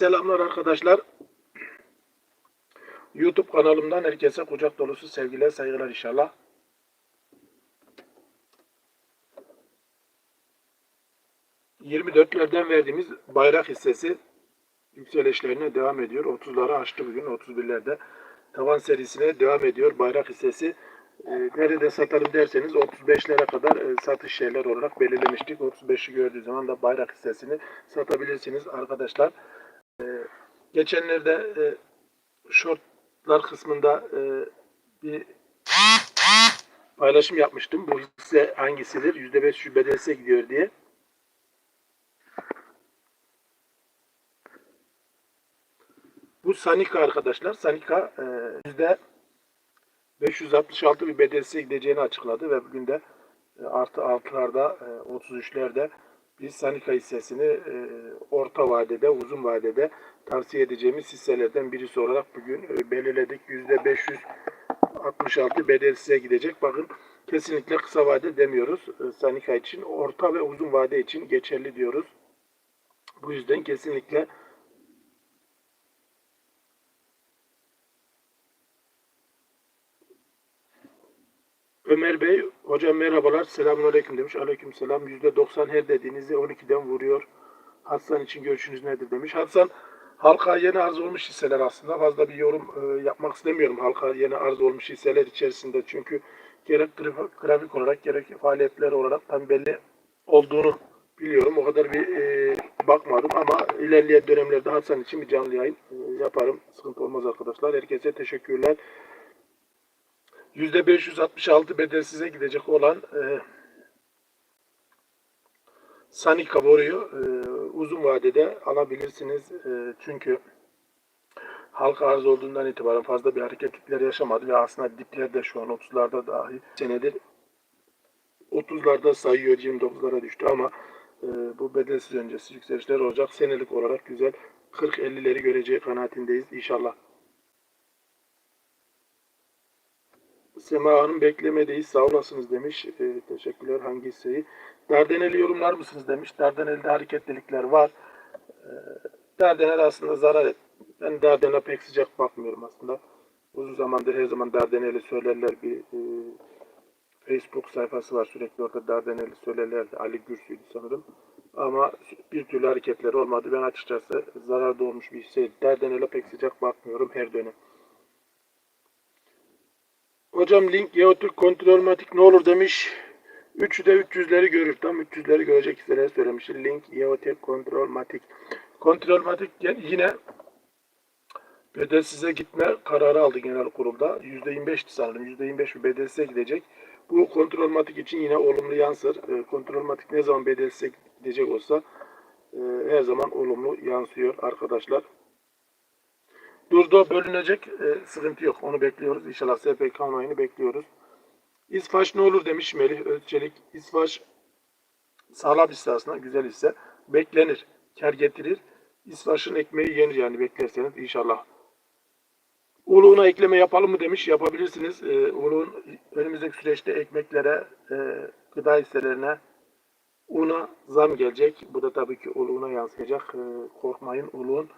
Selamlar arkadaşlar. YouTube kanalımdan herkese kucak dolusu sevgiler, saygılar inşallah. ...24'lerden verdiğimiz bayrak hissesi yükselişlerine devam ediyor. 30'ları aştı bugün, 31'lerde. Tavan serisine devam ediyor bayrak hissesi. E, nerede satarım derseniz 35'lere kadar e, satış şeyler olarak belirlemiştik. 35'i gördüğü zaman da bayrak hissesini satabilirsiniz arkadaşlar. E, geçenlerde e, shortlar kısmında e, bir paylaşım yapmıştım. Bu hisse hangisidir? %5 şu gidiyor diye. Bu Sanika arkadaşlar. Sanika e, yüzde 566 bir bedelsize gideceğini açıkladı ve bugün de e, artı 6'larda, e, 33'lerde biz Sanika hissesini e, orta vadede, uzun vadede tavsiye edeceğimiz hisselerden birisi olarak bugün e, belirledik. %566 bedelsize gidecek. Bakın kesinlikle kısa vade demiyoruz e, Sanika için. Orta ve uzun vade için geçerli diyoruz. Bu yüzden kesinlikle Ömer Bey, hocam merhabalar, selamun aleyküm demiş. Aleyküm selam. %90 her dediğinizi 12'den vuruyor. Hasan için görüşünüz nedir demiş. Hasan, halka yeni arz olmuş hisseler aslında. Fazla bir yorum e, yapmak istemiyorum halka yeni arz olmuş hisseler içerisinde. Çünkü gerek graf- grafik olarak gerek faaliyetler olarak tam belli olduğunu biliyorum. O kadar bir e, bakmadım ama ilerleyen dönemlerde Hasan için bir canlı yayın e, yaparım. Sıkıntı olmaz arkadaşlar. Herkese teşekkürler. %566 bedelsize gidecek olan e, Sanika boruyu e, uzun vadede alabilirsiniz. E, çünkü halka arz olduğundan itibaren fazla bir hareketlikler yaşamadı ve aslında diplerde şu an 30'larda dahi senedir 30'larda sayıyor 29'lara düştü ama e, bu bedelsiz öncesi yükselişler olacak. Senelik olarak güzel 40-50'leri göreceği kanaatindeyiz inşallah. Sema Hanım beklemedeyiz sağ olasınız demiş. E, teşekkürler hangi hisseyi? Dardanel'i yorumlar mısınız demiş. Dardanel'de hareketlilikler var. E, Dardanel aslında zarar et. Ben Dardanel'e pek sıcak bakmıyorum aslında. Uzun zamandır her zaman Dardanel'i söylerler. Bir e, Facebook sayfası var sürekli orada Dardanel'i söylerlerdi. Ali Gürsü'ydü sanırım. Ama bir türlü hareketleri olmadı. Ben açıkçası zararda olmuş bir hisseydi. Dardanel'e pek sıcak bakmıyorum her dönem. Hocam link Geotürk kontrolmatik ne olur demiş. Üçü de 300'leri görür. Tam 300'leri görecek hisseler söylemiş. Link Geotürk kontrolmatik. Kontrolmatik yine bedelsize gitme kararı aldı genel kurulda. %25'ti sanırım. %25 bir bedelsize gidecek. Bu kontrolmatik için yine olumlu yansır. E, kontrolmatik ne zaman bedelsize gidecek olsa e, her zaman olumlu yansıyor arkadaşlar. Durdu bölünecek e, sıkıntı yok. Onu bekliyoruz. İnşallah SPK onayını bekliyoruz. İsfaş ne olur demiş Melih Özçelik. İsfaş sağlam hisse aslında güzel hisse. Beklenir. Kar getirir. İsfaş'ın ekmeği yenir yani beklerseniz inşallah. Uluğuna ekleme yapalım mı demiş. Yapabilirsiniz. E, uluğun önümüzdeki süreçte ekmeklere, e, gıda hisselerine, una zam gelecek. Bu da tabii ki uluğuna yansıyacak. E, korkmayın uluğun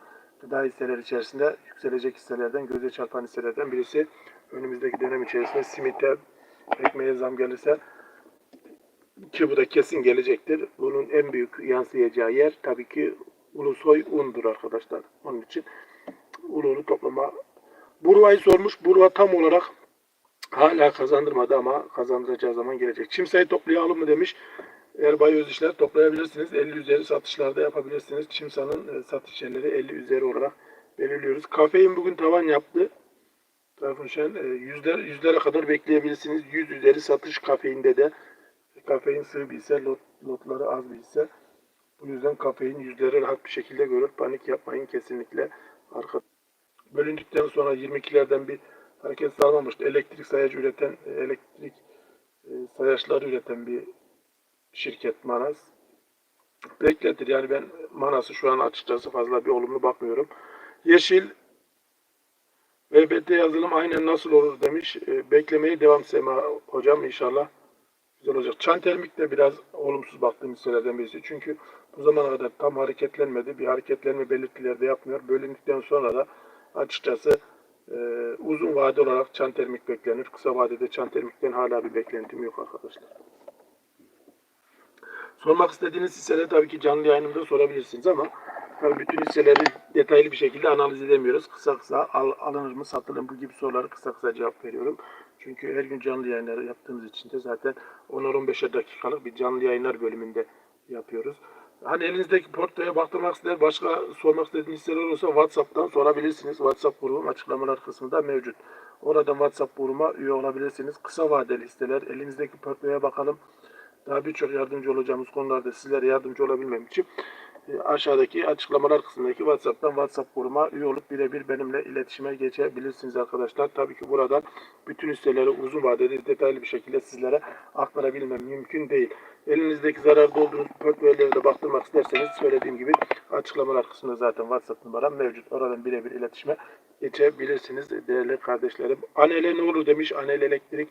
gıda hisseler içerisinde yükselecek hisselerden, göze çarpan hisselerden birisi. Önümüzdeki dönem içerisinde simite, ekmeğe zam gelirse ki bu da kesin gelecektir. Bunun en büyük yansıyacağı yer tabii ki Ulusoy undur arkadaşlar. Onun için uluğunu toplama. Burva'yı sormuş. Burva tam olarak hala kazandırmadı ama kazandıracağı zaman gelecek. Çimsayı toplayalım mı demiş. Erbay öz işler toplayabilirsiniz. 50 üzeri satışlarda yapabilirsiniz. Çimsa'nın e, satış yerleri 50 üzeri olarak belirliyoruz. Kafein bugün tavan yaptı. Tayfun Şen e, yüzler, yüzlere kadar bekleyebilirsiniz. 100 üzeri satış kafeinde de. Kafein sığ bir hisse, lot, lotları az bir hisse. Bu yüzden kafein yüzleri rahat bir şekilde görür. Panik yapmayın kesinlikle. Arka bölündükten sonra 22'lerden bir hareket sağlamıştı. Elektrik sayacı üreten, e, elektrik e, sayaçları üreten bir şirket Manas. Bekletir. Yani ben Manas'ı şu an açıkçası fazla bir olumlu bakmıyorum. Yeşil VBT yazılım aynen nasıl olur demiş. E, beklemeye devam Sema hocam inşallah. güzel olacak. Çan termik de biraz olumsuz baktığım hisselerden birisi. Çünkü bu zamana kadar tam hareketlenmedi. Bir hareketlenme belirtileri de yapmıyor. Bölündükten sonra da açıkçası e, uzun vade olarak çan termik beklenir. Kısa vadede çan termikten hala bir beklentim yok arkadaşlar. Sormak istediğiniz hisseleri tabii ki canlı yayınımda sorabilirsiniz ama tabii bütün hisseleri detaylı bir şekilde analiz edemiyoruz. Kısa kısa al, alınır mı satılır mı bu gibi soruları kısa kısa cevap veriyorum. Çünkü her gün canlı yayınları yaptığımız için de zaten 10-15'er dakikalık bir canlı yayınlar bölümünde yapıyoruz. Hani elinizdeki portföye baktırmak ister, başka sormak istediğiniz hisseler olursa WhatsApp'tan sorabilirsiniz. WhatsApp grubum açıklamalar kısmında mevcut. Oradan WhatsApp grubuma üye olabilirsiniz. Kısa vadeli hisseler, elinizdeki portföye bakalım. Daha birçok yardımcı olacağımız konularda sizlere yardımcı olabilmem için e, aşağıdaki açıklamalar kısmındaki WhatsApp'tan WhatsApp grubuma üye olup birebir benimle iletişime geçebilirsiniz arkadaşlar. Tabii ki burada bütün hisseleri uzun vadede detaylı bir şekilde sizlere aktarabilmem mümkün değil. Elinizdeki zararda olduğunuz portföyleri de baktırmak isterseniz söylediğim gibi açıklamalar kısmında zaten WhatsApp numaram mevcut. Oradan birebir iletişime geçebilirsiniz değerli kardeşlerim. Anele ne olur demiş Anel Elektrik.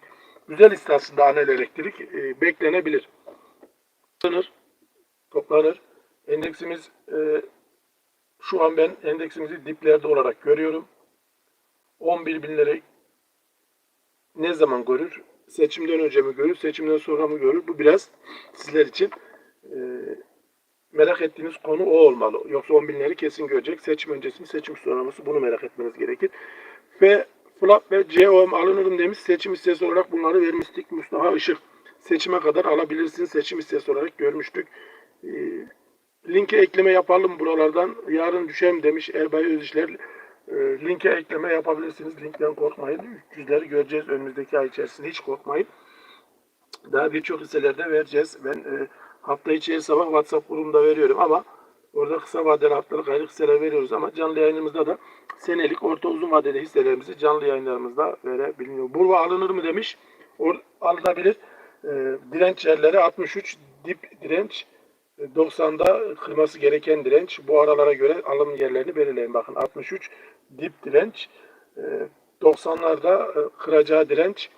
Güzel hisse aslında Anel Elektrik. E, beklenebilir. Toplanır. Toplanır. Endeksimiz e, şu an ben endeksimizi diplerde olarak görüyorum. 11 bin lira ne zaman görür? Seçimden önce mi görür, seçimden sonra mı görür? Bu biraz sizler için e, merak ettiğiniz konu o olmalı. Yoksa 10 binleri kesin görecek. Seçim öncesi mi, seçim sonrası bunu merak etmeniz gerekir. Ve FLAP ve COM alınırım demiş. Seçim hissesi olarak bunları vermiştik. Mustafa Işık seçime kadar alabilirsin. Seçim hissesi olarak görmüştük. E, linke ekleme yapalım buralardan. Yarın düşem demiş Erbay Özişler. E, linke ekleme yapabilirsiniz. Linkten korkmayın. 300'leri göreceğiz önümüzdeki ay içerisinde. Hiç korkmayın. Daha birçok hisselerde vereceğiz. Ben e, hafta içi sabah WhatsApp grubumda veriyorum ama orada kısa vadeli haftalık aylık hisseler veriyoruz ama canlı yayınımızda da senelik orta uzun vadeli hisselerimizi canlı yayınlarımızda verebiliyor. Burva alınır mı demiş. Or, alınabilir. E, direnç yerleri 63 dip direnç 90'da kırması gereken direnç. Bu aralara göre alım yerlerini belirleyin. Bakın 63 dip direnç. 90'larda kıracağı direnç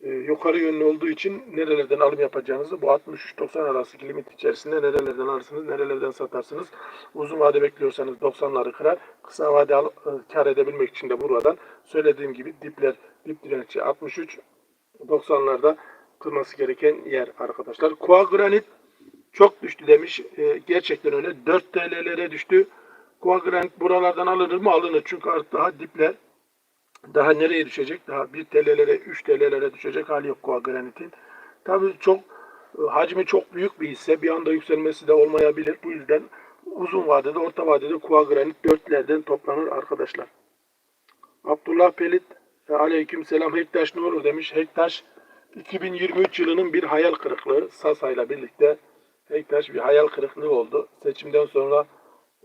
e, yukarı yönlü olduğu için nerelerden alım yapacağınızı bu 63-90 arası limit içerisinde nerelerden alırsınız, nerelerden satarsınız. Uzun vade bekliyorsanız 90'ları kırar. Kısa vade al, e, kar edebilmek için de buradan söylediğim gibi dipler, dip direnci 63 90'larda kırması gereken yer arkadaşlar. Koa granit çok düştü demiş. E, gerçekten öyle. 4 TL'lere düştü. Koa granit buralardan alınır mı? Alınır. Çünkü artık daha dipler daha nereye düşecek? Daha 1 TL'lere, 3 TL'lere düşecek hali yok koa granitin. Tabii çok e, hacmi çok büyük bir hisse. Bir anda yükselmesi de olmayabilir. Bu yüzden uzun vadede, orta vadede koa granit 4'lerden toplanır arkadaşlar. Abdullah Pelit e, aleyküm selam Hektaş ne olur demiş. Hektaş 2023 yılının bir hayal kırıklığı. Sasa ile birlikte Hektaş bir hayal kırıklığı oldu. Seçimden sonra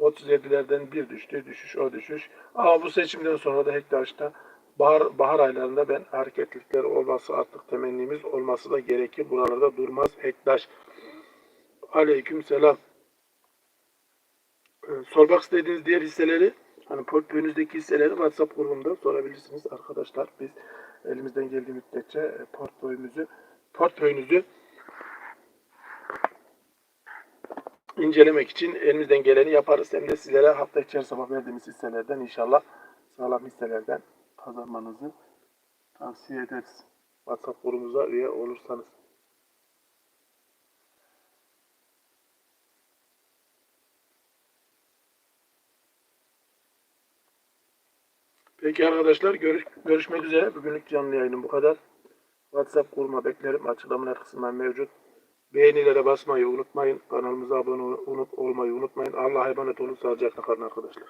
37'lerden bir düştü. Düşüş o düşüş. Ama bu seçimden sonra da Hektaş'ta bahar, bahar aylarında ben hareketlilikler olması artık temennimiz olması da gerekir. Buralarda durmaz Hektaş. Aleyküm selam. Ee, sormak istediğiniz diğer hisseleri hani portföyünüzdeki hisseleri WhatsApp grubumda sorabilirsiniz arkadaşlar. Biz elimizden geldiği müddetçe e, portföyümüzü portföyünüzü incelemek için elimizden geleni yaparız. Hem de sizlere hafta içeri sabah verdiğimiz hisselerden inşallah sağlam hisselerden kazanmanızı tavsiye ederiz. WhatsApp grubumuza üye olursanız. Peki arkadaşlar görüş, görüşmek üzere. Bugünlük canlı yayınım bu kadar. WhatsApp grubuma beklerim. Açıklamalar kısmından mevcut. Beğenilere basmayı unutmayın. Kanalımıza abone olup olmayı unutmayın. Allah'a emanet olun. Sağlıcakla kalın arkadaşlar.